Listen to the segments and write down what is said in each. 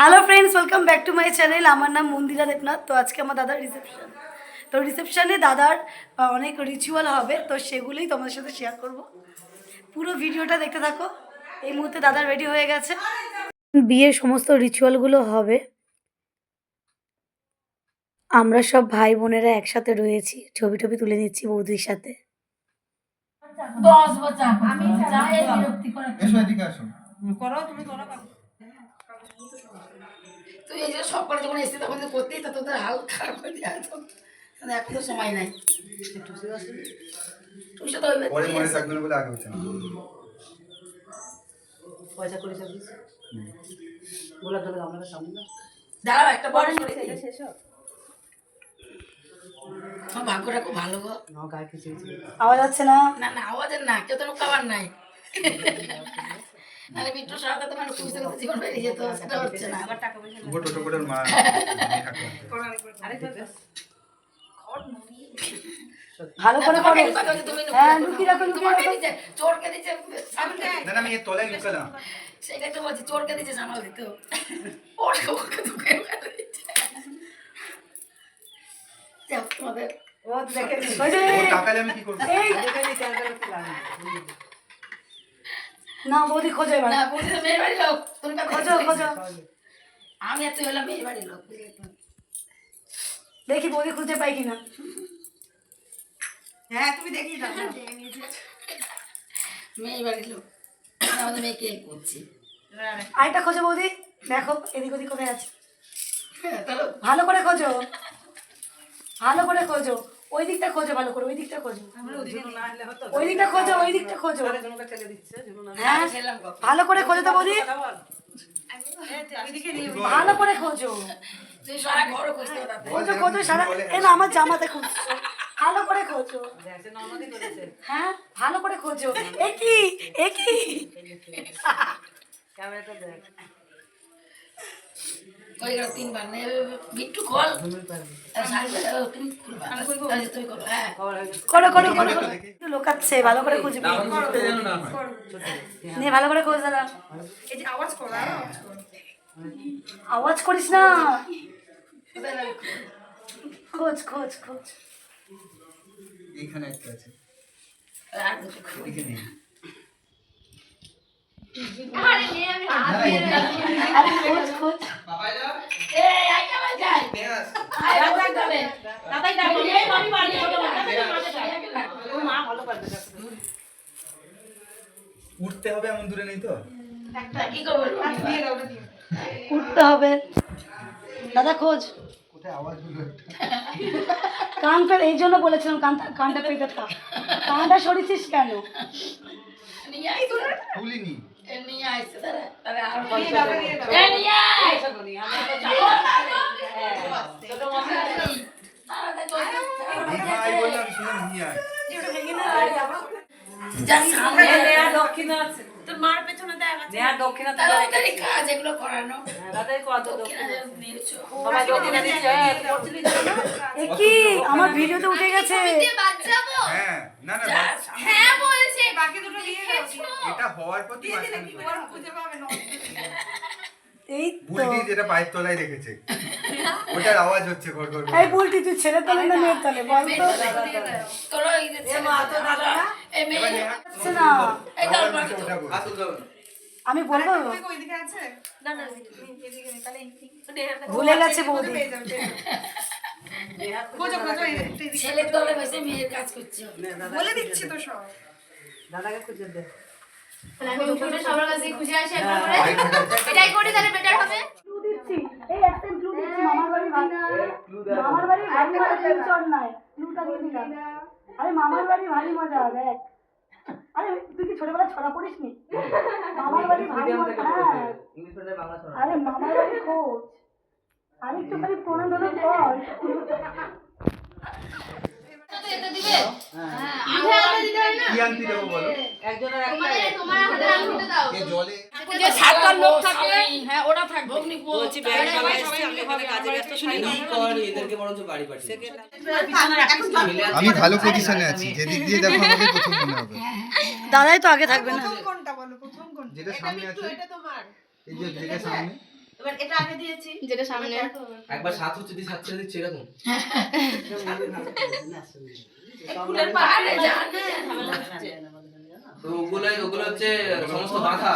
Hello friends welcome back to my channel আমার নাম মন্দিরা দেবনাথ। তো আজকে আমার দাদার রিসেপশন তো রিসেপশনে দাদার অনেক রিচুয়াল হবে তো সেগুলোই তোমাদের সাথে শেয়ার করব। পুরো ভিডিওটা দেখতে থাকো। এই মুহূর্তে দাদা রেডি হয়ে গেছে। বিয়ের সমস্ত রিচুয়ালগুলো হবে। আমরা সব ভাই বোনেরা একসাথে রয়েছি। ছবি টবি তুলে নিচ্ছি বৌদির সাথে। দশ বছর। সব করে যখন এসে তখন করতেই তো তোদের হাল খারাপ করে দেওয়া এখন তো সময় নাই। টুসে তো ওই পরে মনে থাকবে না বলে আগে হচ্ছে না। পয়সা করে সার্ভিস গোলাপ জলের আমাদের সামনে দাঁড়াও একটা বড় ভাগ্যটা খুব ভালো গো। গায়ে কিছু আওয়াজ হচ্ছে না? না না আওয়াজের না কেউ তো খাবার নাই। নাহলে বিট্টু সারাটা তোমার খুশি করতে জীবন বেরিয়ে যেত সেটা হচ্ছে না। আবার টাকা পয়সা তবুও টোটো করে মা ভালো করে করো। হ্যাঁ লুকিয়ে রাখো লুকিয়ে তোমাকে রাখো। দিচ্ছে চোরকে দিচ্ছে সামনে। না না আমি তলায় লুকালাম। সেটাই তো বলছি চোরকে দিচ্ছে সামাল দিতে ওকে ওকে তোকে দিচ্ছে যাও, তোমাদের। ও দেখে ওই যে ও তাকালে আমি কি করব? এই দেখে নি তেল তেল খেলাম। না বৌদি খোঁজো এবার। না তো মেয়ের বাড়ির লোক তুমি খোঁজো খোঁজো। আমি এত হলাম মেয়ের বাড়ির লোক দেখি বৌদি খুঁজে পাই কিনা। হ্যাঁ তুমি দেখি না মেয়ের বাড়ির লোক আমি আমাদের মেয়েকে help করছি। আরেকটা খোঁজো বৌদি। দেখো এদিক ওদিক কোথায় আছে। হ্যাঁ, ভালো করে খোঁজো। ভালো করে খোঁজো। ওই দিকটা খোঁজো ভালো করে ওই দিকটা খোঁজো। ওই দিকটা খোঁজো ওই দিকটা খোঁজো। হ্যাঁ ভালো করে খোঁজো তো বৌদি। ভালো করে খোঁজো। খোঁজো খোঁজো সারা এ না আমার জামাতে খুঁজছো। ভালো করে খোঁজো। দেখছে নর্মালি করেছে। হ্যাঁ ভালো করে খোঁজো। এ কি এ কি? ক্যামেরাটা দেখ। গেল তিনবার নে বিট্টু কল। করো হ্যাঁ। করো করো করো করো। একটু লোকাচ্ছে ভালো করে খুঁজবি। নে ভালো করে খোঁজ দাদা। আওয়াজ করিস না? খোঁজ খোঁজ খোঁজ। এইখানে একটা আছে। আর দুটো খুলবি। এদিকে নেই আরে খোঁজ খোঁজ। উঠতে হবে এমন দূরে নেই তো? উঠতে হবে। দাদা খোঁজ। কানটা এই জন্য বলেছিলাম কানটা কানটা পেতে থাক। কানটা সরিয়েছিস কেন? নিয়ে। তুলিনি আইসে তারা, তারা আরও নিয়ে তো আমার ভিডিওতে উঠে গেছে হ্যাঁ না না যা, সামনে। এটা হওয়ার পর তুই মাঝখানে বল। এই বুলটি যেটা পায়ের তলায় রেখেছে। ওটার আওয়াজ হচ্ছে ঘর ঘর এই বুলটি তুই ছেলের তলে না মেয়ের তলে বল তো। তোরা এই যে ছেলে দাদা, এই মেয়ে, হচ্ছে না? এই দাও বাকি তো। আমি বলব? ভুলে গেছে বৌদি। ছেলের দলে বসে মেয়ের কাজ করছে। বলে দিচ্ছি তো সব। দাদাকে খুঁজে দে সবার কাছে খুশি আসে একবার করে। এটাই করি তাহলে বেটার হবে। দিচ্ছি। এই একটা ক্লু দিচ্ছি মামার বাড়ি মামার বাড়ি ভারী মজা টেনশন নাই। ক্লুটা দিয়ে দিলাম। আরে মামার বাড়ি ভারী মজা দেখ। আরে তুই কি ছোটবেলা ছড়া পড়িস নি মামার বাড়ি ভারী মজা হ্যাঁ। আরে মামার বাড়ি খোঁজ। আরে একটু খালি ফোনে ধরে কর তো এটা দিবে? হ্যাঁ আঙুল হাতে দিতে হয় না কি আনতে দেবো বলো। একজনের তোমার একটা তোমার হাতে আঙুলটা দাও। এ জলে যে সাতটা লোক থাকে হ্যাঁ ওরা থাকবে। ভগ্নি বলছি ব্যাগ জামা এসছে আমি এখানে কাজে ব্যস্ত শুনি না এদেরকে বরঞ্চ বাড়ি পাঠিয়ে আমি ভালো পজিশনে আছি যেদিক দিয়ে দেখো আমাকে প্রথম মনে হবে। দাদাই তো আগে থাকবে না। যেটা সামনে আছে। এই যে যেটা সামনে। এবার এটা আগে দিয়েছি। যেটা সামনে। একবার সাত হচ্ছে দিয়ে সাত ছেড়ে দিচ্ছে এরকম ফুলের পাহাড়ে যান ঝামেলা ওগুলো ওগুলো হচ্ছে সমস্ত বাধা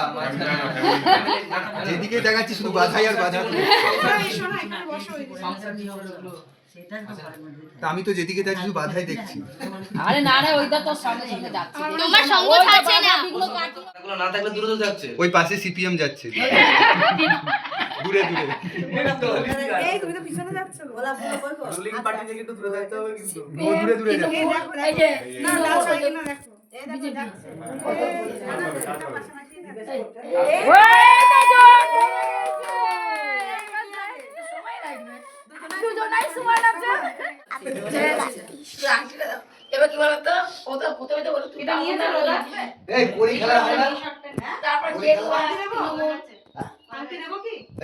যেদিকে দেখাচ্ছি শুধু বাধাই আর বাধা তা আমি তো যেদিকে দেখছি শুধু বাধাই দেখছি। আরে না রে ওইটা তোর সামনে সামনে যাচ্ছে। তোমার সঙ্গ থাকছে না। না থাকলে দূরে দূরে যাচ্ছে। ওই পাশে সিপিএম যাচ্ছে। দূরে দূরে রুলিং পার্টি থেকে একটু দূরে থাকতে হবে কিন্তু ও দূরে দূরে যাচ্ছে এই যে এবার কি বলতো ও তো প্রথমে তো বলো তুমি নিয়ে যাও এই পরি খেলা হয় না তারপর যে দেবো কি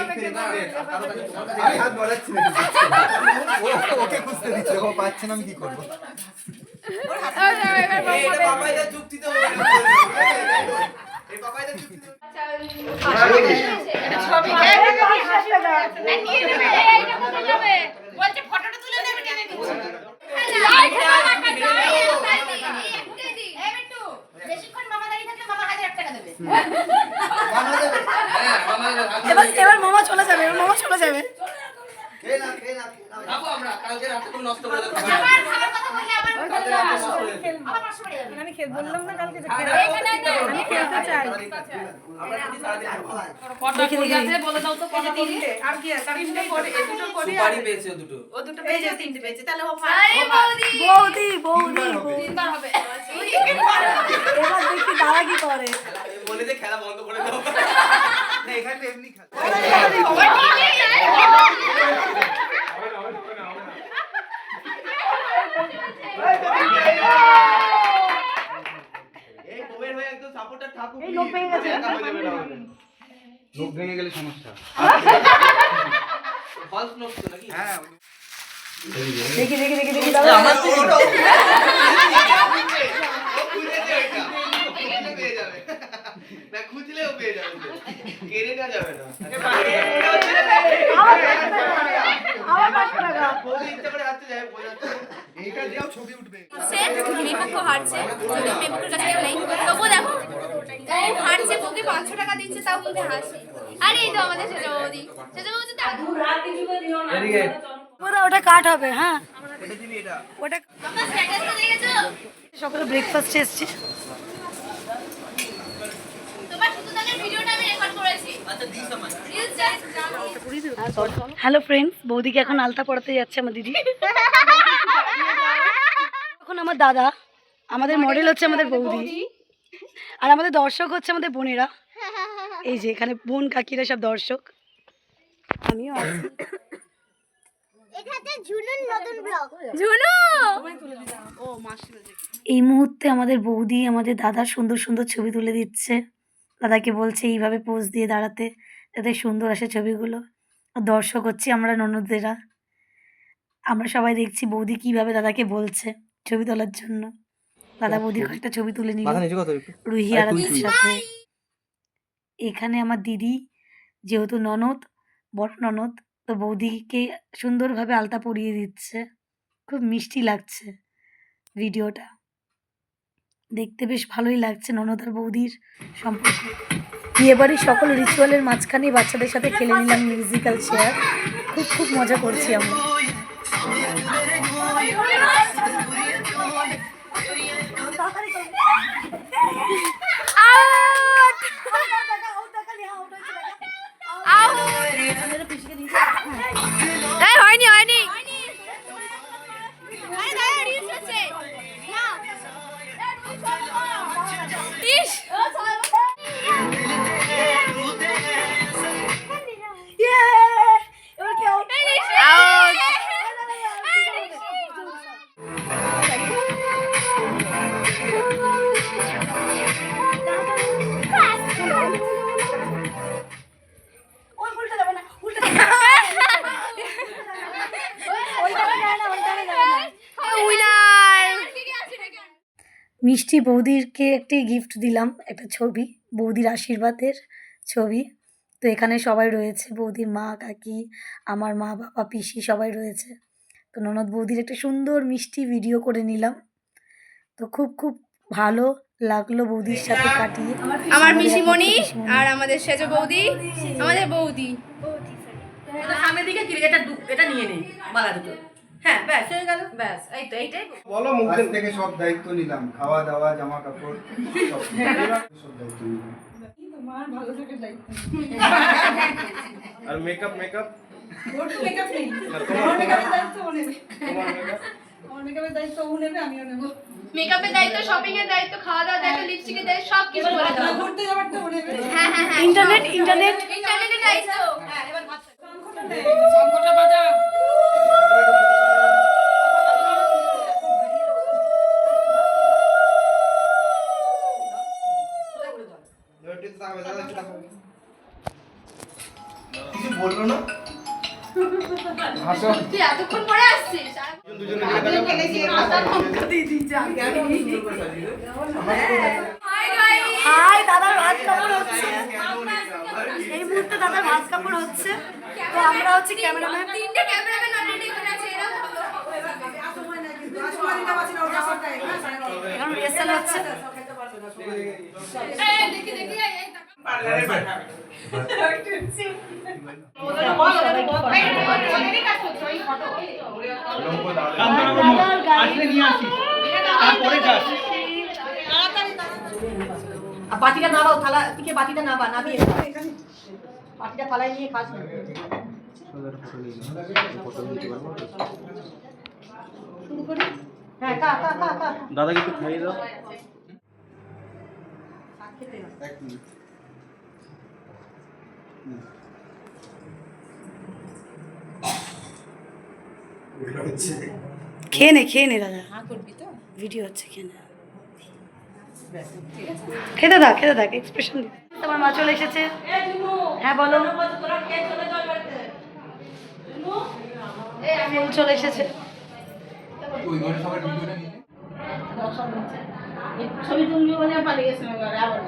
देंगे হাত বাড়াচ্ছি না ওকে খুঁজতে দিচ্ছে ও পাচ্ছে না আমি কি করব এটা পাপাইদা যুক্তি তো এই পাপাইদা যুক্তি তো ছবি বলছে ফটোটা তুলে দেবে কেন বেশিক্ষণ মামা দাঁড়িয়ে থাকলে মামা হাজার টাকা দেবে হ্যাঁ আমার এবার এবার মামা চলে যাবে এবার মামা চলে যাবে যাব আমরা কালকে রাতে কোনো নষ্ট করে দেবো আবার খাবার কথা বললে আবার আবার পাঁচশো বেড়ে যাবে আমি খেল বললাম না কালকে যে এখানে না আমি খেলতে চাই। কটা করে আছে বলে দাও তো কটা করে আর কি আছে? তিনটে করে এই দুটো করে সুপারি পেয়েছে দুটো। ও দুটো পেয়েছে তিনটে পেয়েছে তাহলে ও বৌদি বৌদি বৌদি। তিনবার হবে। এবার দেখি দাদা কি করে। বলে যে খেলা বন্ধ করে দাও। না এখানে এমনি খেলা এই কোবের হয়ে একদম সাপোর্টার ঠাকুর এই লোক ভেঙে গেছে। একা হয়ে যাবে না আমাদের। লোক ভেঙে গেলে সমস্যা। হ্যাঁ দেখি দেখি দেখি দেখি দাদা আমার তো ওটা ও খুঁজেছে ওইটা ও খুঁজলে পেয়ে যাবে না খুঁজলেও পেয়ে যাবে কেড়ে না যাবে না। হারছে কাছে কেউ নেই। তবুও দেখো ও হারছে ওকে পাঁচশো টাকা দিচ্ছে তাও মুখে হাসি। আরে এই তো আমাদের সেজো বৌদি সেজো বৌদি তো এদিকে। ওটা ওটা কাট হবে হ্যাঁ? এটা দিবি ওটা সকালে ব্রেকফাস্টে এসছি তোমার শুধু তাদের ভিডিওটা আমি রেকর্ড করেছি আচ্ছা দিস আমার রিলস হ্যালো ফ্রেন্ডস বৌদিকে এখন আলতা পড়াতে যাচ্ছে আমার দিদি। এখন আমার দাদা আমাদের মডেল হচ্ছে আমাদের বৌদি। আর আমাদের দর্শক হচ্ছে আমাদের বোনেরা। এই যে এখানে বোন কাকিরা সব দর্শক। আমিও এই মুহূর্তে আমাদের বৌদি আমাদের দাদা সুন্দর সুন্দর ছবি তুলে দিচ্ছে। দাদাকে বলছে এইভাবে পোজ দিয়ে দাঁড়াতে যাতে সুন্দর আসে ছবিগুলো। আর দর্শক হচ্ছে আমরা ননদেরা আমরা সবাই দেখছি বৌদি কীভাবে দাদাকে বলছে ছবি তোলার জন্য। দাদা বৌদি কয়েকটা ছবি তুলে নিল। রুহি আর। সাথে। এখানে আমার দিদি যেহেতু ননদ বড় ননদ তো বৌদিকে সুন্দরভাবে আলতা পরিয়ে দিচ্ছে। খুব মিষ্টি লাগছে ভিডিওটা। দেখতে বেশ ভালোই লাগছে ননদার বৌদির বিয়ে বাড়ির সকল রিচুয়ালের মাঝখানে বাচ্চাদের সাথে খেলে নিলাম মিউজিক্যাল চেয়ার খুব খুব মজা করছি আমরা। বৌদিরকে একটি গিফট দিলাম একটা ছবি বৌদির আশীর্বাদের ছবি। তো এখানে সবাই রয়েছে বৌদির মা কাকি আমার মা বাবা পিসি সবাই রয়েছে। তো ননদ বৌদির একটা সুন্দর মিষ্টি ভিডিও করে নিলাম। তো খুব খুব ভালো লাগল বৌদির সাথে কাটিয়ে। আমার পিসিমণি আর আমাদের সেজ বৌদি আমাদের বৌদি। সামনের দিকে এটা এটা নিয়ে নেই মালা দুটো। হ্যাঁ ব্যাস হয়ে গেল ব্যাস এই তো এইটাই বলো মুখ থেকে সব দায়িত্ব নিলাম খাওয়া দাওয়া জামা কাপড় সব। সব দায়িত্ব নিলাম। আর মেকআপ মেকআপ মেকআপ নেই। তোমার মেকআপের দায়িত্ব ও নেবে। তোমার মেকআপের দায়িত্ব ও নেবে আমিও নেব। মেকআপের দায়িত্ব শপিং এর দায়িত্ব খাওয়া দাওয়ার দায়িত্ব লিপস্টিকের দায়িত্ব সব কিছু করে দাও। ঘুরতে যাওয়ারটা ও নেবে। হ্যাঁ হ্যাঁ হ্যাঁ। ইন্টারনেট ইন্টারনেট ইন্টারনেটের দায়িত্ব। হ্যাঁ এবার বলল না হাই দাদার ভাত কাপড় হচ্ছে এই মুহূর্তে দাদার ভাত কাপড় হচ্ছে তো আমরা হচ্ছে ক্যামেরাম্যান তিনটে ক্যামেরাম্যান অলরেডি এখানে আছে এরা এখন রিহার্সাল হচ্ছে দেখি দেখি বাটিটা নাবাও থালা থেকে বাটিটা নাবা নাবিয়ে। বাটিটা থালায় নিয়ে খাস দাদাকে খাইয়ে দাও এক মিনিট খেয়ে নে খেয়ে নে দাদা। ভিডিও হচ্ছে খেয়ে নে। খেতে থাক খেতে থাক এক্সপ্রেশন দিতে। তোমার মা চলে এসেছে। হ্যাঁ বলো। ফুল চলে এসেছে। ছবি তুলবি বলে পালিয়ে গেছিলাম আবার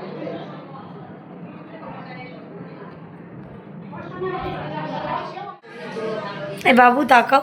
এই বাবু তাকাও।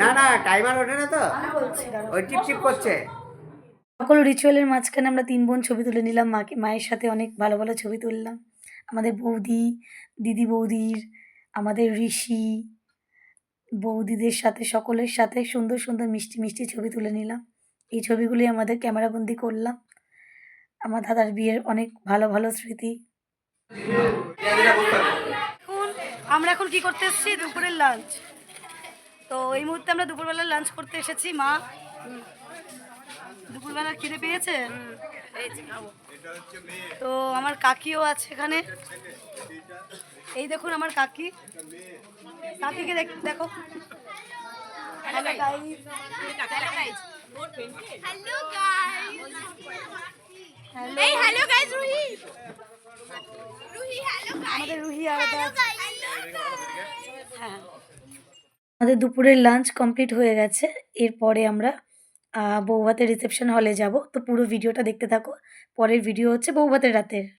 না টাইমার ওঠে না তো। আমি বলছি দাঁড়াও। ওই টিপ টিপ করছে। সকল রিচুয়ালের মাঝখানে আমরা তিন বোন ছবি তুলে নিলাম মাকে মায়ের সাথে অনেক ভালো ভালো ছবি তুললাম। আমাদের বৌদি দিদি বৌদির আমাদের ঋষি বৌদিদের সাথে সকলের সাথে সুন্দর সুন্দর মিষ্টি মিষ্টি ছবি তুলে নিলাম। এই ছবিগুলি আমাদের ক্যামেরাবন্দি করলাম। আমার দাদার বিয়ের অনেক ভালো ভালো স্মৃতি। আমরা এখন কি করতে এসেছি? দুপুরের লাঞ্চ তো এই মুহূর্তে আমরা দুপুরবেলা লাঞ্চ করতে এসেছি মা। দুপুরবেলা খিদে পেয়েছে? তো আমার কাকিও আছে এখানে। এই দেখুন আমার কাকি। কাকিকে দেখ- আমাদের রুহি আছে। হ্যাঁ। আমাদের দুপুরের লাঞ্চ কমপ্লিট হয়ে গেছে। এরপরে আমরা বৌভাতের রিসেপশন হলে যাব। তো পুরো ভিডিওটা দেখতে থাকো। পরের ভিডিও হচ্ছে বৌভাতের রাতের।